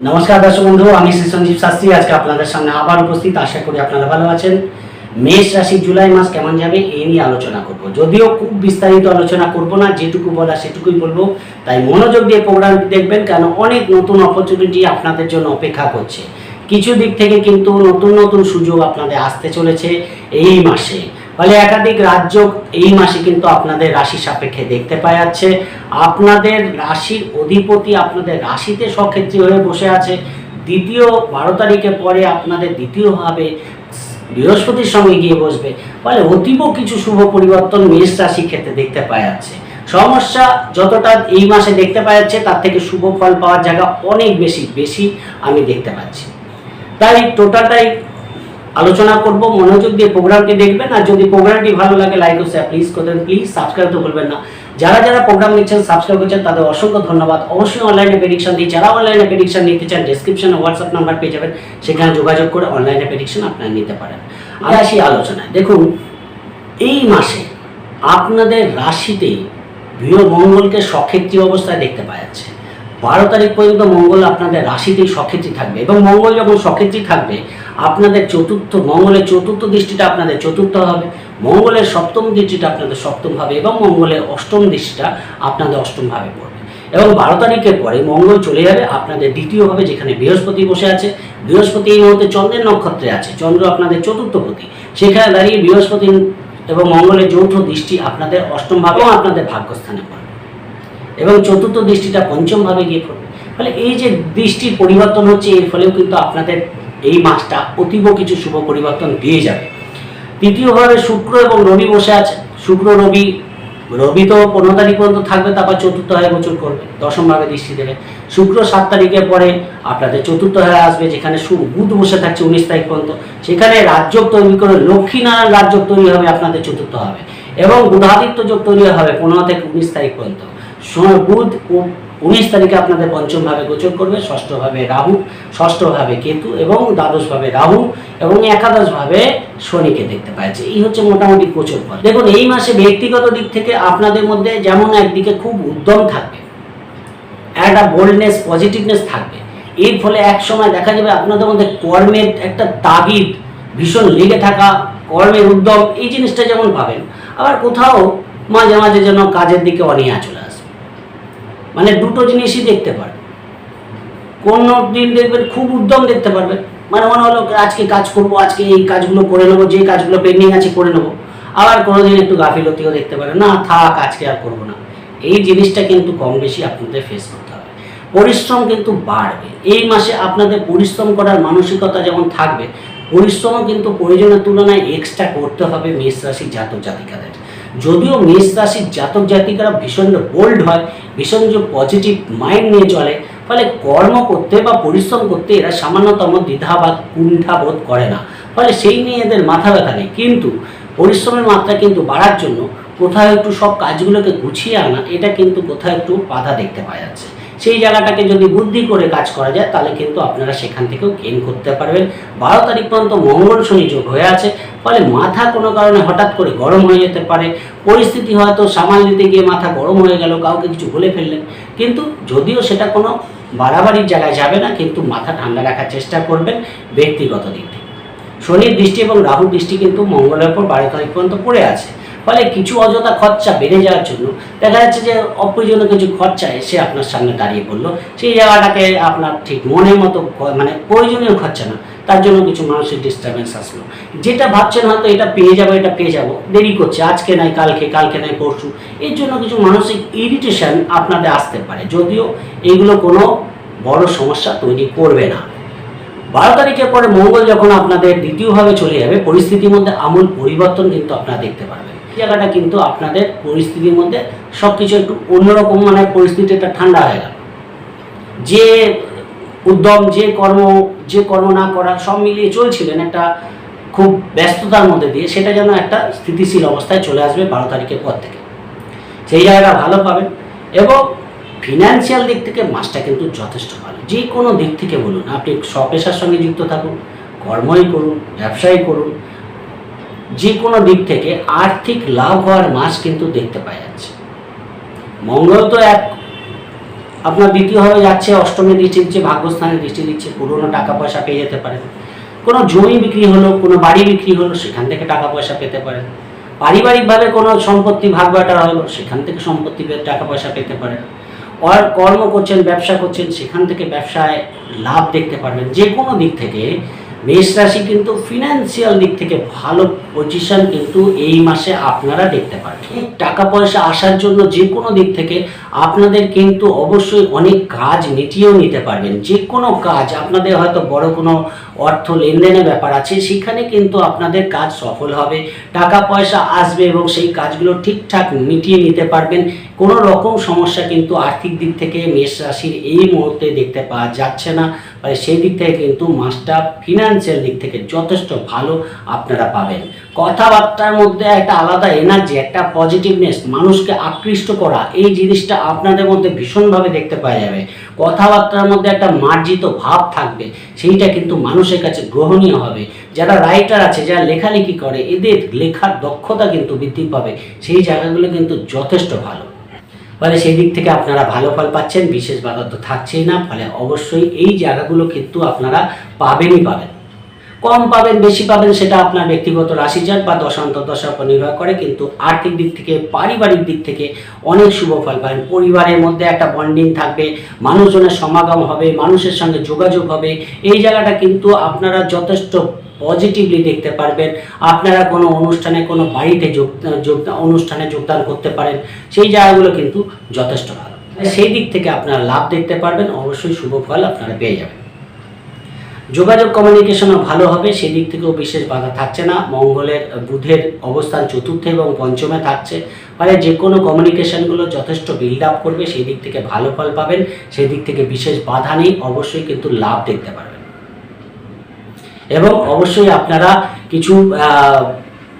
নমস্কার দর্শক বন্ধু, আমি শ্রী সঞ্জীব শাস্ত্রী। আজকে আপনাদের সামনে আবার উপস্থিত। আশা করি আপনারা ভালো আছেন। মেষ রাশি জুলাই মাস কেমন যাবে এই নিয়ে আলোচনা করব। যদিও খুব বিস্তারিত আলোচনা করব না, যেটুকু বলা সেটুকুই বলব। তাই মনোযোগ দিয়ে প্রোগ্রামটি দেখবেন কেন অনেক নতুন অপরচুনিটি আপনাদের জন্য অপেক্ষা করছে। কিছু দিক থেকে কিন্তু নতুন নতুন সুযোগ আপনাদের আসতে চলেছে এই মাসে। ফলে একাধিক রাজ্য এই মাসে কিন্তু আপনাদের রাশি সাপেক্ষে দেখতে পাওয়া যাচ্ছে। আপনাদের রাশির অধিপতি আপনাদের রাশিতে সক্ষেত্রী হয়ে বসে আছে। দ্বিতীয় বারো তারিখের পরে আপনাদের দ্বিতীয়ভাবে বৃহস্পতির সঙ্গে গিয়ে বসবে। ফলে অতীব কিছু শুভ পরিবর্তন মেষ রাশি ক্ষেত্রে দেখতে পাওয়া যাচ্ছে। সমস্যা যতটা এই মাসে দেখতে পাওয়া যাচ্ছে, তার থেকে শুভ ফল পাওয়ার জায়গা অনেক বেশি বেশি আমি দেখতে পাচ্ছি। তাই টোটালটাই আলোচনা করব, মনোযোগ দিয়ে প্রোগ্রামটি দেখবেন, আর যদি প্রোগ্রামটি ভালো লাগে লাইক ও শেয়ার প্লিজ করবেন প্লিজ সাবস্ক্রাইব তো ভুলবেন না। যারা যারা প্রোগ্রাম নিচ্ছেন সাবস্ক্রাইব করছেন, তাদের অসংখ্য ধন্যবাদ। অবশ্যই অনলাইনে প্রেডিকশন দিই যারা অনলাইনে প্রেডিকশন নিতে চান ডিসক্রিপশনে হোয়াটসঅ্যাপ নাম্বার পেয়ে যাবেন। সেখানে যোগাযোগ করে অনলাইনে প্রেডিকশন আপনারা নিতে পারেন। আর আসি আলোচনায়। দেখুন, এই মাসে আপনাদের রাশিতেই বৃহ মঙ্গলকে সক্ষেত্রী অবস্থায় দেখতে পাওয়া যাচ্ছে। বারো তারিখ পর্যন্ত মঙ্গল আপনাদের রাশিতেই সক্ষেত্রী থাকবে এবং মঙ্গল যখন সক্ষেত্রী থাকবে, আপনাদের চতুর্থ, মঙ্গলের চতুর্থ দৃষ্টিটা আপনাদের চতুর্থ হবে, মঙ্গলের সপ্তম দৃষ্টিটা আপনাদের সপ্তম হবে এবং মঙ্গলের অষ্টম দৃষ্টিটা আপনাদের অষ্টম ভাবে পড়বে। এবং বারো তারিখের পরে মঙ্গল চলে যাবে আপনাদের দ্বিতীয় হবে, যেখানে বৃহস্পতি বসে আছে। বৃহস্পতি এই মুহূর্তে চন্দ্রের নক্ষত্রে আছে, চন্দ্র আপনাদের চতুর্থ চতুর্থপতি। সেখানে দাঁড়িয়ে বৃহস্পতি এবং মঙ্গলের যৌথ দৃষ্টি আপনাদের অষ্টম ভাবে আপনাদের ভাগ্যস্থানে পড়বে। এবং চতুর্থ দৃষ্টিটা পঞ্চম ভাবে গিয়ে পড়বে। ফলে এই যে দৃষ্টির পরিবর্তন হচ্ছে, এর ফলেও কিন্তু আপনাদের এই মাসটা অতীব কিছু শুভ পরিবর্তন দিয়ে যাবে। তৃতীয়ভাবে শুক্র এবং রবি বসে আছে। শুক্র, রবি রবি তো পনেরো তারিখ পর্যন্ত থাকবে, তারপর চতুর্থ হয়ে গোচর করবে, দশম ভাবে দৃষ্টি দেবে। শুক্র সাত তারিখের পরে আপনাদের চতুর্থ হয়ে আসবে, যেখানে বুধ বসে থাকছে উনিশ তারিখ পর্যন্ত। সেখানে রাজ্য তৈরি করে লক্ষ্মীনারায়ণ রাজ্য তৈরি হবে, আপনাদের চতুর্থ হবে। এবং বুধাদিত্য যোগ তৈরি হবে পনেরো থেকে উনিশ তারিখ পর্যন্ত। বুধ উনিশ তারিখে আপনাদের পঞ্চম ভাবে গোচর করবে ষষ্ঠ ভাবে রাহু ষষ্ঠ ভাবে কেতু এবং দ্বাদশ ভাবে রাহু এবং একাদশ ভাবে শনিকে দেখতে পাচ্ছে। এই হচ্ছে মোটামুটি গোচর ফল। দেখুন, এই মাসে ব্যক্তিগত দিক থেকে আপনাদের মধ্যে যেমন একদিকে খুব উদ্যম থাকবে, একটা বোল্ডনেস পজিটিভনেস থাকবে, এর ফলে এক সময় দেখা যাবে আপনাদের মধ্যে কর্মের একটা তাগিদ, ভীষণ লেগে থাকা, কর্মের উদ্যম, এই জিনিসটা যেমন পাবেন, আবার কোথাও মাঝে মাঝে যেন কাজের দিকে অনীহা চলে মানে দুটো জিনিসই দেখতে পারবে। কোন দিন দেখবেন খুব উদ্যম দেখতে পারবেন মানে মনে হলো আজকে কাজ করব, আজকে এই কাজগুলো করে নেব, যে কাজগুলো পেন্ডিং আছে করে নেব। আবার কোনোদিন একটু গাফিলতিও দেখতে পারেন না, থাক, আজকে আর করব না। এই জিনিসটা কিন্তু কম বেশি আপনাদের ফেস করতে হবে। পরিশ্রম কিন্তু বাড়বে। এই মাসে আপনাদের পরিশ্রম করার মানসিকতা যেমন থাকবে, পরিশ্রমও কিন্তু প্রয়োজনের তুলনায় এক্সট্রা করতে হবে মেষ রাশির জাতক জাতিকাদের। যদিও মেষ রাশির জাতক জাতিকারা ভীষণ বোল্ড হয়, ভীষণ পজিটিভ মাইন্ড নিয়ে চলে, ফলে কর্ম করতে বা পরিশ্রম করতে এরা সামান্যতম দ্বিধা বা কুণ্ঠা বোধ করে না। ফলে সেই নিয়ে এদের মাথা ব্যথা নেই। কিন্তু পরিশ্রমের মাত্রা কিন্তু বাড়ার জন্য কোথাও একটু সব কাজগুলোকে গুছিয়ে আনা, এটা কিন্তু কোথাও একটু বাধা দেখতে পাওয়া যাচ্ছে। সেই জায়গাটাকে যদি বুদ্ধি করে কাজ করা যায়, তাহলে কিন্তু আপনারা সেখান থেকেও গেন করতে পারবেন। বারো তারিখ পর্যন্ত মঙ্গল শনি যোগ হয়ে আছে, ফলে মাথা কোনো কারণে হঠাৎ করে গরম হয়ে যেতে পারে। পরিস্থিতি হয়তো সামাল দিতে গিয়ে মাথা গরম হয়ে গেল, কাউকে কিছু বলে ফেললেন। কিন্তু যদিও সেটা কোনো বাড়াবাড়ির জায়গায় যাবে না, কিন্তু মাথা ঠান্ডা রাখার চেষ্টা করবেন ব্যক্তিগত দিক থেকে। শনির দৃষ্টি এবং রাহুর দৃষ্টি কিন্তু মঙ্গলের উপর বারো তারিখ পর্যন্ত পড়ে আছে। ফলে কিছু অযথা খরচা বেড়ে যাওয়ার জন্য দেখা যাচ্ছে যে অপ্রয়োজনীয় কিছু খরচা এসে আপনার সামনে দাঁড়িয়ে পড়ল। সেই জায়গাটাকে আপনার ঠিক মনের মতো মানে প্রয়োজনীয় খরচা না, তার জন্য কিছু মানুষের ডিস্টারবেন্স আসলো। যেটা ভাবছেন হয়তো এটা পেয়ে যাব, এটা পেয়ে যাব, দেরি করছে, আজকে নাই কালকে কালকে নাই পরশু, এর জন্য কিছু মানসিক ইরিটেশন আপনাদের আসতে পারে। যদিও এগুলো কোনো বড় সমস্যা তৈরি করবে না। বারো তারিখের পরে মঙ্গল যখন আপনাদের দ্বিতীয়ভাবে চলে যাবে, পরিস্থিতির মধ্যে আমূল পরিবর্তন কিন্তু আপনারা দেখতে পারবেন। জায়গাটা কিন্তু আপনাদের পরিস্থিতির মধ্যে সব কিছু একটু অন্যরকম মানে পরিস্থিতিটা ঠান্ডা হয়ে গেল। যে উদ্যম, যে কর্ম যে কর্ম না করা সব মিলিয়ে চলছিলেন একটা খুব ব্যস্ততার মধ্যে দিয়ে সেটা যেন একটা স্থিতিশীল অবস্থায় চলে আসবে বারো তারিখের পর থেকে। সেই জায়গাটা ভালো পাবেন এবং ফিনান্সিয়াল দিক থেকে মাসটা কিন্তু যথেষ্ট ভালো। যে কোনো দিক থেকে বলুন, আপনি স্বপেশার সঙ্গে যুক্ত থাকুন, কর্মই করুন, ব্যবসায়ী করুন যে কোনো দিক থেকে আর্থিক লাভ হওয়ার মাস কিন্তু দেখতে পাওয়া যাচ্ছে। মঙ্গল তো এক, আপনার দ্বিতীয়ভাবে যাচ্ছে, অষ্টমী দৃষ্টি দিচ্ছে, ভাগ্যস্থানে দৃষ্টি দিচ্ছে, পুরনো টাকা পয়সা পেয়ে যেতে পারেন। কোনো জমি বিক্রি হলো, কোনো বাড়ি বিক্রি হলো, সেখান থেকে টাকা পয়সা পেতে পারেন। পারিবারিকভাবে কোনো সম্পত্তি ভাগ বাটা হলো, সেখান থেকে সম্পত্তি টাকা পয়সা পেতে পারেন। আর কর্ম করছেন, ব্যবসা করছেন, সেখান থেকে ব্যবসায় লাভ দেখতে পারবেন। যে কোনো দিক থেকে মেষ রাশি কিন্তু ফিনান্সিয়াল দিক থেকে ভালো পজিশন কিন্তু এই মাসে আপনারা দেখতে পারবেন টাকা পয়সা আসার জন্য যে কোনো দিক থেকে আপনাদের কিন্তু অবশ্যই অনেক কাজ মিটিয়েও নিতে পারবেন। যে কোনো কাজ, আপনাদের হয়তো বড় কোনো অর্থ লেনদেনের ব্যাপার আছে, সেখানে কিন্তু আপনাদের কাজ সফল হবে। টাকা পয়সা আসবে এবং সেই কাজগুলো ঠিকঠাক মিটিয়ে নিতে পারবেন। কোনো রকম সমস্যা কিন্তু আর্থিক দিক থেকে মেষ রাশির এই মুহূর্তে দেখতে পাওয়া যাচ্ছে না। সেই দিক থেকে কিন্তু মাসটা ফিনান্সিয়াল দিক থেকে যথেষ্ট ভালো আপনারা পাবেন। কথাবার্তার মধ্যে একটা আলাদা এনার্জি একটা পজিটিভনেস মানুষকে আকৃষ্ট করা, এই জিনিসটা আপনাদের মধ্যে ভীষণভাবে দেখতে পাওয়া যাবে। কথাবার্তার মধ্যে একটা মার্জিত ভাব থাকবে, সেইটা কিন্তু মানুষের কাছে গ্রহণীয় হবে। যারা রাইটার আছে, যারা লেখালেখি করে, এদের লেখার দক্ষতা কিন্তু বৃদ্ধি পাবে, সেই জায়গাগুলো কিন্তু যথেষ্ট ভালো। ফলে সেই দিক থেকে আপনারা ভালো ফল পাচ্ছেন, বিশেষ বাধা তো থাকছেই না, ফলে অবশ্যই এই জায়গাগুলো কিন্তু আপনারা পাবেনই পাবেন। কম পাবেন বেশি পাবেন সেটা আপনার ব্যক্তিগত রাশিজাত বা দশান্তর দশার উপর নির্ভর করে। কিন্তু আর্থিক দিক থেকে পারিবারিক দিক থেকে অনেক শুভ ফল পাবেন। পরিবারের মধ্যে একটা বন্ডিং থাকবে মানুষজনের সমাগম হবে মানুষের সঙ্গে যোগাযোগ হবে। এই জায়গাটা কিন্তু আপনারা যথেষ্ট পজিটিভলি দেখতে পারবেন। আপনারা কোনো অনুষ্ঠানে কোনো বাড়িতে যোগ যোগদান অনুষ্ঠানে যোগদান করতে পারেন। সেই জায়গাগুলো কিন্তু যথেষ্ট ভালো। সেই দিক থেকে আপনারা লাভ দেখতে পারবেন। অবশ্যই শুভ ফল আপনারা পেয়ে যাবেন। যোগাযোগ কমিউনিকেশনও ভালো হবে, সেদিক থেকেও বিশেষ বাধা থাকছে না। মঙ্গলের বুধের অবস্থান চতুর্থে এবং পঞ্চমে থাকছে। ফলে যে কোনো কমিউনিকেশনগুলো যথেষ্ট বিল্ড আপ করবে সেই দিক থেকে ভালো ফল পাবেন সেই দিক থেকে বিশেষ বাধা নেই, অবশ্যই কিন্তু লাভ দেখতে পারবেন। এবং অবশ্যই আপনারা কিছু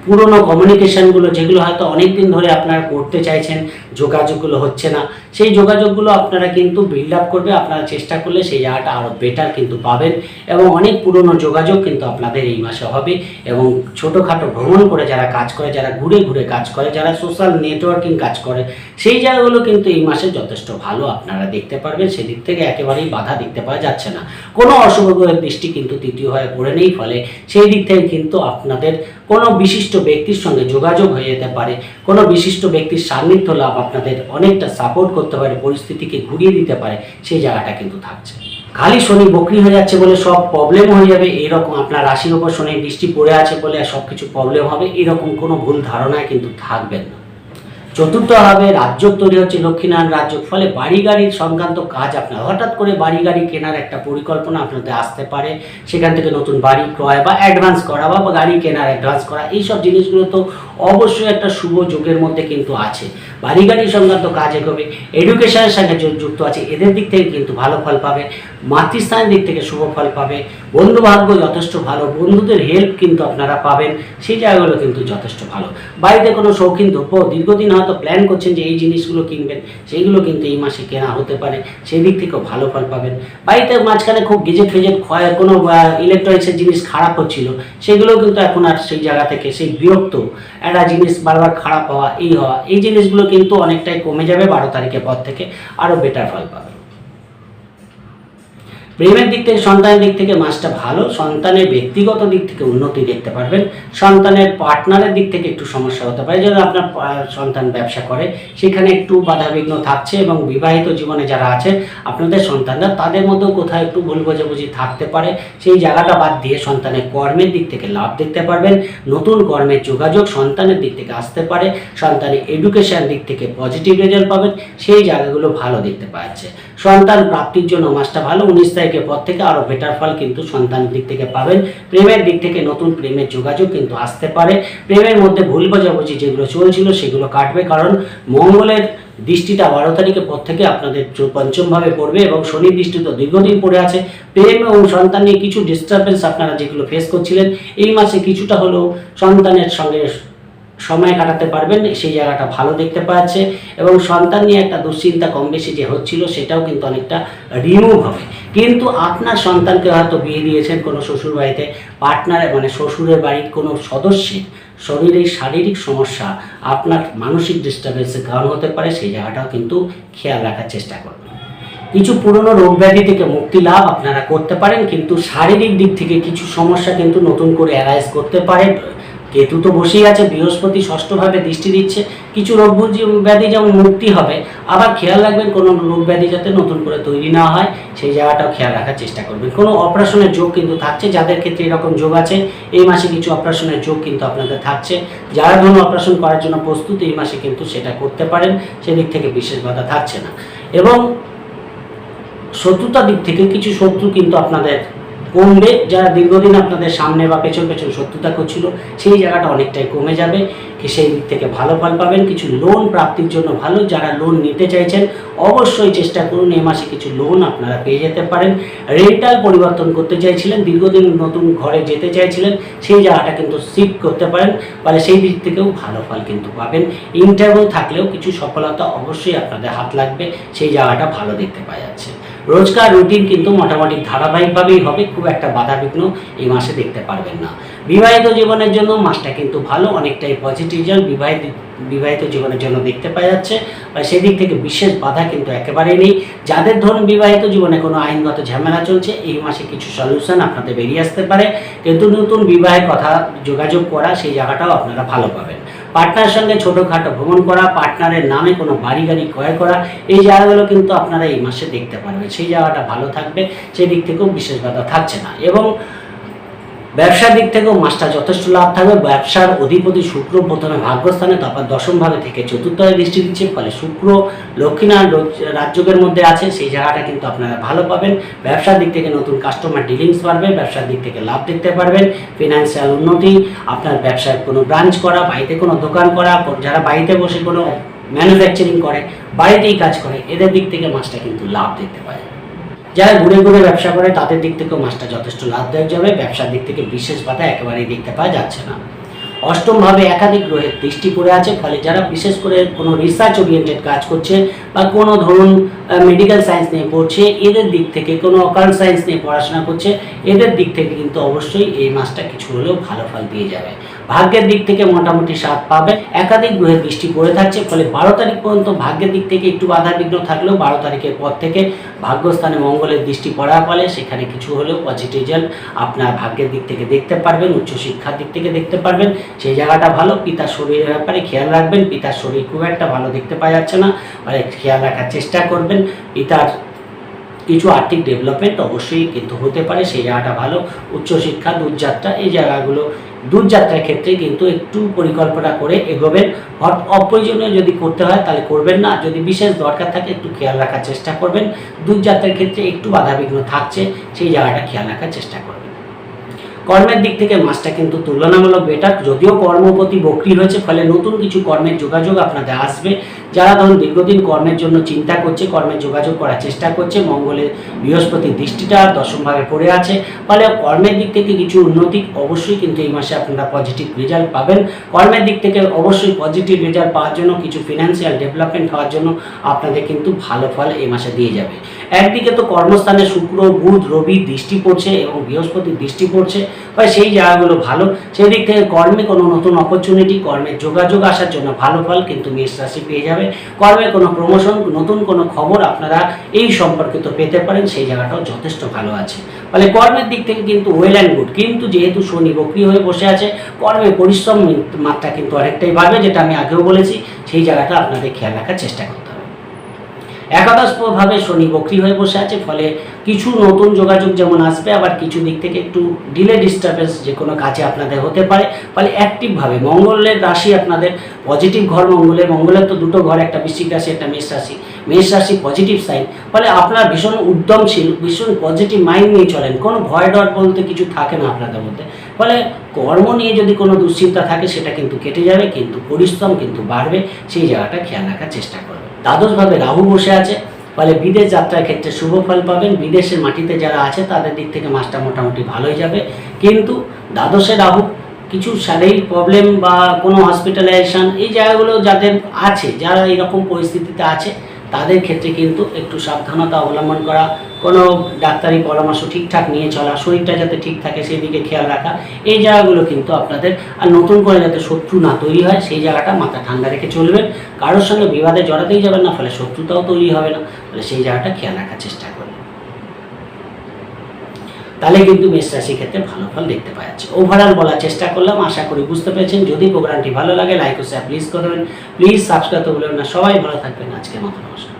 পুরনো কমিউনিকেশনগুলো যেগুলো হয়তো অনেক দিন ধরে আপনারা করতে চাইছেন, যোগাযোগগুলো হচ্ছে না, সেই যোগাযোগগুলো আপনারা কিন্তু বিল্ড আপ করবে, আপনারা চেষ্টা করলে সেই জায়গাটা আরও বেটার কিন্তু পাবেন এবং অনেক পুরনো যোগাযোগ কিন্তু আপনাদের এই মাসে হবে এবং ছোটোখাটো ভ্রমণ করে যারা কাজ করে, যারা ঘুরে ঘুরে কাজ করে, যারা সোশ্যাল নেটওয়ার্কিং কাজ করে, সেই জায়গাগুলো কিন্তু এই মাসে যথেষ্ট ভালো আপনারা দেখতে পারবেন, সেদিক থেকে একেবারেই বাধা দেখতে পাওয়া যাচ্ছে না। কোনো অশুভ দৃষ্টি কিন্তু তৃতীয় হয়ে পড়ে নেই, ফলে সেই দিক থেকে কিন্তু আপনাদের কোনো বিশিষ্ট ব্যক্তির সঙ্গে যোগাযোগ হয়ে যেতে পারে, কোনো বিশিষ্ট ব্যক্তির সান্নিধ্য লাভ আপনাদের অনেকটা সাপোর্ট করতে পারে, পরিস্থিতিকে ঘুরিয়ে দিতে পারে, সেই জায়গাটা কিন্তু থাকছে। খালি শনি বকরি হয়ে যাচ্ছে বলে সব প্রবলেম হয়ে যাবে এরকম আপনার রাশির উপর শনির বৃষ্টি পড়ে আছে বলে সব কিছু প্রবলেম হবে এরকম কোনো ভুল ধারণায় কিন্তু থাকবেন না। চতুর্থ হবে রাজ্য তৈরি হচ্ছে লক্ষ্মীনারায়ণ রাজ্য। ফলে বাড়ি গাড়ির সংক্রান্ত কাজ আপনার, হঠাৎ করে বাড়ি গাড়ি কেনার একটা পরিকল্পনা আপনাদের আসতে পারে। সেখান থেকে নতুন বাড়ি ক্রয় বা অ্যাডভান্স করা বা গাড়ি কেনার অ্যাডভান্স করা, এইসব জিনিসগুলো তো অবশ্যই একটা শুভ যোগের মধ্যে কিন্তু আছে। বাড়ি গাড়ি সংক্রান্ত কাজ এগোবে এডুকেশনের সঙ্গে যুক্ত আছে, এদের দিক থেকে কিন্তু ভালো ফল পাবে। মাতৃস্থানের দিক থেকে শুভ ফল পাবে। বন্ধু ভাগ্য যথেষ্ট ভালো, বন্ধুদের হেল্প কিন্তু আপনারা পাবেন, সেই জায়গাগুলো কিন্তু যথেষ্ট ভালো। বাড়িতে কোনো শৌখিন দ্রব্য দীর্ঘদিন হয়তো প্ল্যান করছেন যে এই জিনিসগুলো কিনবেন সেইগুলো কিন্তু এই মাসে কেনা হতে পারে সেই দিক থেকেও ভালো ফল পাবেন। বাড়িতে মাঝখানে খুব গেজেট ফেজেট ক্ষয়, কোনো ইলেকট্রনিক্সের জিনিস খারাপ হচ্ছিল, সেগুলো কিন্তু এখন আর সেই জায়গা থেকে, সেই বিরক্ত একটা জিনিস বারবার খারাপ হওয়া, এই হওয়া, এই জিনিসগুলো কিন্তু অনেকটাই কমে যাবে বারো তারিখের পর থেকে আরও বেটার ফল পাবে প্রেমের দিক থেকে, সন্তানের দিক থেকে মাসটা ভালো। সন্তানের ব্যক্তিগত দিক থেকে উন্নতি দেখতে পারবেন। সন্তানের পার্টনারের দিক থেকে একটু সমস্যা হতে পারে। যেন আপনার সন্তান ব্যবসা করে, সেখানে একটু বাধাবিঘ্ন থাকছে এবং বিবাহিত জীবনে যারা আছে, আপনাদের সন্তানরা তাদের মধ্যেও কোথাও একটু ভুল বোঝাবুঝি থাকতে পারে। সেই জায়গাটা বাদ দিয়ে সন্তানের কর্মের দিক থেকে লাভ দেখতে পারবেন। নতুন কর্মের যোগাযোগ সন্তানের দিক থেকে আসতে পারে। সন্তানের এডুকেশন দিক থেকে পজিটিভ রেজাল্ট পাবেন। সেই জায়গাগুলো ভালো দেখতে পাওয়া যাচ্ছে সন্তান প্রাপ্তির জন্য মাসটা ভালো। উনিশ তারিখের পর থেকে আরও বেটার ফল কিন্তু সন্তানের দিক থেকে পাবেন। প্রেমের দিক থেকে নতুন প্রেমের যোগাযোগ কিন্তু আসতে পারে। প্রেমের মধ্যে ভুল বোঝাবুঝি যেগুলো চলছিল সেগুলো কাটবে, কারণ মঙ্গলের দৃষ্টিটা বারো তারিখের পর থেকে আপনাদের পঞ্চমভাবে পড়বে এবং শনি দৃষ্টি তো দীর্ঘদিন পড়ে আছে। প্রেম এবং সন্তান নিয়ে কিছু ডিস্টারবেন্স আপনারা যেগুলো ফেস করছিলেন, এই মাসে কিছুটা হলেও সন্তানের সঙ্গে সময় কাটাতে পারবেন, সেই জায়গাটা ভালো দেখতে পাচ্ছে। এবং সন্তান নিয়ে একটা দুশ্চিন্তা কম বেশি যে হচ্ছিল, সেটাও কিন্তু অনেকটা রিমুভ হবে। কিন্তু আপনার সন্তানকে হয়তো বিয়ে দিয়েছেন কোনো শ্বশুর বাড়িতে পার্টনারে মানে শ্বশুরের বাড়ির কোনো সদস্যের শরীরের শারীরিক সমস্যা, আপনার মানসিক ডিস্টারবেন্সের কারণ হতে পারে, সেই জায়গাটাও কিন্তু খেয়াল রাখার চেষ্টা করবেন। কিছু পুরনো রোগ ব্যাধি থেকে মুক্তি লাভ আপনারা করতে পারেন, কিন্তু শারীরিক দিক থেকে কিছু সমস্যা কিন্তু নতুন করে অ্যারাইজ করতে পারে। কেতু তো বসেই আছে, বৃহস্পতি ষষ্ঠভাবে দৃষ্টি দিচ্ছে। কিছু রোগ ব্যাধি যেমন মুক্তি হবে, আবার খেয়াল রাখবেন কোনো রোগ ব্যাধি যাতে নতুন করে তৈরি না হয়, সেই জায়গাটাও খেয়াল রাখার চেষ্টা করবেন। কোনো অপারেশনের যোগ কিন্তু থাকছে, যাদের ক্ষেত্রে এরকম যোগ আছে, এই মাসে কিছু অপারেশনের যোগ কিন্তু আপনাদের থাকছে। যারা ধরুন অপারেশন করার জন্য প্রস্তুত, এই মাসে কিন্তু সেটা করতে পারেন, সেদিক থেকে বিশেষ বাধা থাকছে না। এবং শত্রুতা দিক থেকে কিছু শত্রু কিন্তু আপনাদের কমবে, যারা দীর্ঘদিন আপনাদের সামনে বা পেছন পেছন শত্রুতা করছিল, সেই জায়গাটা অনেকটাই কমে যাবে। সেই দিক থেকে ভালো ফল পাবেন, কিছু লোন প্রাপ্তির জন্য ভালো যারা লোন নিতে চাইছেন, অবশ্যই চেষ্টা করুন এ মাসে কিছু লোন আপনারা পেয়ে যেতে পারেন। রেন্টাল পরিবর্তন করতে চাইছিলেন, দীর্ঘদিন নতুন ঘরে যেতে চাইছিলেন, সেই জায়গাটা কিন্তু শিফট করতে পারেন, ফলে সেই দিক থেকেও ভালো ফল কিন্তু পাবেন। ইন্টারভিউ থাকলেও কিছু সফলতা অবশ্যই আপনাদের হাত লাগবে, সেই জায়গাটা ভালো দেখতে পাওয়া যাচ্ছে। রোজকার রুটিন কিন্তু মোটামুটি ধারাবাহিকভাবেই হবে, খুব একটা বাধা বিঘ্ন এই মাসে দেখতে পারবেন না। বিবাহিত জীবনের জন্য মাসটা কিন্তু ভালো, অনেকটাই পজিটিভ রেজাল্ট বিবাহিত বিবাহিত জীবনের জন্য দেখতে পাওয়া যাচ্ছে। আর সেদিক থেকে বিশেষ বাধা কিন্তু একেবারেই নেই। যাদের ধরুন বিবাহিত জীবনে কোনো আইনগত ঝামেলা চলছে, এই মাসে কিছু সলিউশন আপনাদের বেরিয়ে আসতে পারে। কিন্তু নতুন বিবাহের কথা যোগাযোগ করা, সেই জায়গাটাও আপনারা ভালো পাবেন। পার্টনারের সঙ্গে ছোটোখাটো ভ্রমণ করা, পার্টনারের নামে কোনো বাড়ি গাড়ি ক্রয় করা, এই জায়গাগুলো কিন্তু আপনারা এই মাসে দেখতে পারবেন। সেই জায়গাটা ভালো থাকবে সেই দিক থেকেও বিশেষ বাধা থাকছে না। এবং ব্যবসার দিক থেকেও মাসটা যথেষ্ট লাভ থাকবে। ব্যবসার অধিপতি শুক্র প্রথমে ভাগ্যস্থানে, তারপর দশম ভাবে থেকে চতুর্থ দৃষ্টি দিচ্ছে, ফলে শুক্র লক্ষ্মীনারায়ণ রোজ- রাজযোগের মধ্যে আছে, সেই জায়গাটা কিন্তু আপনারা ভালো পাবেন। ব্যবসার দিক থেকে নতুন কাস্টমার ডিলিংস বাড়বে, ব্যবসার দিক থেকে লাভ দেখতে পারবেন। ফিনান্সিয়াল উন্নতি, আপনার ব্যবসায় কোনো ব্রাঞ্চ করা, বাড়িতে কোনো দোকান করা যারা বাড়িতে বসে কোনো ম্যানুফ্যাকচারিং করে, বাড়িতেই কাজ করে, এদের দিক থেকে মাছটা কিন্তু লাভ দেখতে পায় যারা ঘুরে ঘুরে ব্যবসা করে, তাদের দিক থেকেও মাসটা যথেষ্ট লাভদায়ক যাবে। ব্যবসার দিক থেকে বিশেষ বাধা একেবারেই দেখতে পাওয়া যাচ্ছে না। অষ্টমভাবে একাধিক গ্রহের দৃষ্টি করে আছে, ফলে যারা বিশেষ করে কোনো রিসার্চ ওরিয়েন্টেড কাজ করছে বা কোনো ধরুন মেডিকেল সায়েন্স নিয়ে পড়ছে, এদের দিক থেকে, কোনো অকাল সায়েন্স নিয়ে পড়াশোনা করছে, এদের দিক থেকে কিন্তু অবশ্যই এই মাসটা কিছু হলেও ভালো ফল দিয়ে যাবে। ভাগ্যের দিক থেকে মোটামুটি স্বাদ পাবে। একাধিক গ্রহের দৃষ্টি পড়ে থাকছে, ফলে বারো তারিখ পর্যন্ত ভাগ্যের দিক থেকে একটু বাধা বিঘ্ন থাকলেও বারো তারিখের পর থেকে ভাগ্যস্থানে মঙ্গলের দৃষ্টি পড়ার ফলে সেখানে কিছু হলেও পজিটিভ রেজাল্ট আপনার ভাগ্যের দিক থেকে দেখতে পারবেন, উচ্চশিক্ষার দিক থেকে দেখতে পারবেন। সেই জায়গাটা ভালো, পিতার শরীরের ব্যাপারে খেয়াল রাখবেন। পিতার শরীর খুব একটা ভালো দেখতে পাওয়া যাচ্ছে না, ফলে খেয়াল রাখার চেষ্টা করবেন। পিতার কিছু আর্থিক ডেভেলপমেন্ট অবশ্যই কিন্তু হতে পারে, সেই জায়গাটা ভালো। উচ্চশিক্ষা, দূরযাত্রা, এই জায়গাগুলো দূরযাত্রার ক্ষেত্রে কিন্তু একটু পরিকল্পনা করে এগোবেন। অপ্রয়োজনীয় যদি করতে হয় তাহলে করবেন না। যদি বিশেষ দরকার থাকে একটু খেয়াল রাখার চেষ্টা করবেন। দূরযাত্রার ক্ষেত্রে একটু বাধাবিঘ্ন থাকছে, সেই জায়গাটা খেয়াল রাখার চেষ্টা করবেন। কর্মের দিক থেকে মাসটা কিন্তু তুলনামূলক বেটার যদিও কর্মপতি বক্রি হয়েছে ফলে নতুন কিছু কর্মের যোগাযোগ আপনাদের আসবে। যারা ধরুন দীর্ঘদিন কর্মের জন্য চিন্তা করছে, কর্মে যোগাযোগ করার চেষ্টা করছে মঙ্গলের বৃহস্পতির দৃষ্টিটা দশমভাবে পড়ে আছে, ফলে কর্মের দিক থেকে কিছু উন্নতি অবশ্যই কিন্তু এই মাসে আপনারা পজিটিভ রেজাল্ট পাবেন। কর্মের দিক থেকে অবশ্যই পজিটিভ রেজাল্ট পাওয়ার জন্য, কিছু ফিনান্সিয়াল ডেভেলপমেন্ট হওয়ার জন্য আপনাদের কিন্তু ভালো ফল এই মাসে দিয়ে যাবে। একদিকে তো কর্মস্থানে শুক্র, বুধ, রবি দৃষ্টি পড়ছে এবং বৃহস্পতির দৃষ্টি পড়ছে, ফলে সেই জায়গাগুলো ভালো। সেই দিক থেকে কর্মে কোনো নতুন অপরচুনিটি কর্মের যোগাযোগ আসার জন্য ভালো ফল কিন্তু মেষ রাশি পেয়ে যাবে কর্মে কোনো প্রমোশন নতুন কোনো খবর আপনারা এই সম্পর্কিত পেতে পারেন, সেই জায়গাটাও যথেষ্ট ভালো আছে। ফলে কর্মের দিক থেকে কিন্তু ওয়েল অ্যান্ড গুড কিন্তু যেহেতু শনি বক্রি হয়ে বসে আছে, কর্মে পরিশ্রম মাত্রা কিন্তু অনেকটাই বাড়বে, যেটা আমি আগেও বলেছি, সেই জায়গাটা আপনাদের খেয়াল রাখার চেষ্টা করতে হবে একাদশভাবে শনি বক্রি হয়ে বসে আছে, ফলে কিছু নতুন যোগাযোগ যেমন আসবে, আবার কিছু দিক থেকে একটু ডিলে ডিস্টারবেন্স যে কোনো কাজে আপনাদের হতে পারে। ফলে অ্যাক্টিভভাবে মঙ্গলের রাশি আপনাদের পজিটিভ ঘর, মঙ্গলের মঙ্গলের তো দুটো ঘর, একটা বৃশ্চিক রাশি, একটা মেষ রাশি। মেষ রাশি পজিটিভ সাইন ফলে আপনার ভীষণ উদ্যমশীল, ভীষণ পজিটিভ মাইন্ড নিয়ে চলেন। কোনো ভয় ডর বলতে কিছু থাকে না আপনাদের মধ্যে। ফলে কর্ম নিয়ে যদি কোনো দুশ্চিন্তা থাকে, সেটা কিন্তু কেটে যাবে, কিন্তু পরিশ্রম কিন্তু বাড়বে। সেই জায়গাটা খেয়াল রাখার চেষ্টা করবে দ্বাদশভাবে রাহু বসে আছে। ফলে বিদেশ যাত্রার ক্ষেত্রে শুভ ফল পাবেন। বিদেশের মাটিতে যারা আছে, তাদের দিক থেকে মাসটা মোটামুটি ভালোই যাবে। কিন্তু দ্বাদশে রাহু কিছু শারীরিক প্রবলেম বা কোনো হসপিটালাইজেশন এই জায়গাগুলো যাদের আছে, যারা এরকম পরিস্থিতিতে আছে তাদের ক্ষেত্রে কিন্তু একটু সাবধানতা অবলম্বন করা, কোনো ডাক্তারি পরামর্শ ঠিকঠাক নিয়ে চলা, শরীরটা যাতে ঠিক থাকে সেই দিকে খেয়াল রাখা, এই জায়গাগুলো কিন্তু আপনাদের, আর নতুন করে যাতে শত্রু না তৈরি হয়, সেই জায়গাটা মাথা ঠান্ডা রেখে চলবেন। কারোর সঙ্গে বিবাদে জড়াতেই যাবেন না, ফলে শত্রুতাও তৈরি হবে না, ফলে সেই জায়গাটা খেয়াল রাখার চেষ্টা তাহলে কিন্তু মেষ রাশির ক্ষেত্রে ভালো ফল দেখতে পাওয়া যাচ্ছে। ওভারঅল বলার চেষ্টা করলাম, আশা করি বুঝতে পেরেছেন। যদি প্রোগ্রামটি ভালো লাগে লাইক ও শেয়ার প্লিজ করবেন। প্লিজ সাবস্ক্রাইব তো বলবেন না। সবাই ভালো থাকবেন। আজকের মতো নমস্কার।